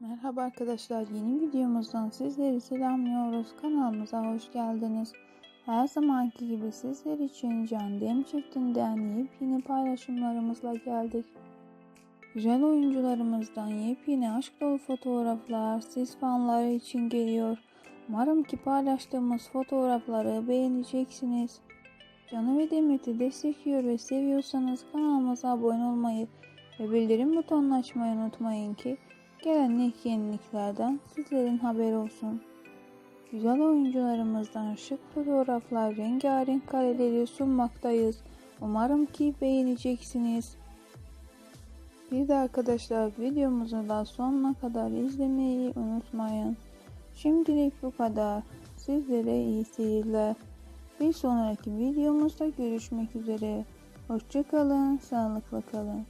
Merhaba arkadaşlar yeni videomuzdan sizleri selamlıyoruz kanalımıza hoş geldiniz. Her zamanki gibi sizler için Can Dem çiftinden yepyeni paylaşımlarımızla geldik. Güzel oyuncularımızdan yepyeni aşk dolu fotoğraflar siz fanları için geliyor. Umarım ki paylaştığımız fotoğrafları beğeneceksiniz. Canı ve Demet'i destekliyor ve seviyorsanız kanalımıza abone olmayı ve bildirim butonunu açmayı unutmayın ki gelen ilk yeniliklerden sizlerin haberi olsun. Güzel oyuncularımızdan şık fotoğraflar, rengarenk kareleri sunmaktayız. Umarım ki beğeneceksiniz. Bir de arkadaşlar videomuzu da sonuna kadar izlemeyi unutmayın. Şimdilik bu kadar. Sizlere iyi seyirler. Bir sonraki videomuzda görüşmek üzere. Hoşçakalın, sağlıkla kalın.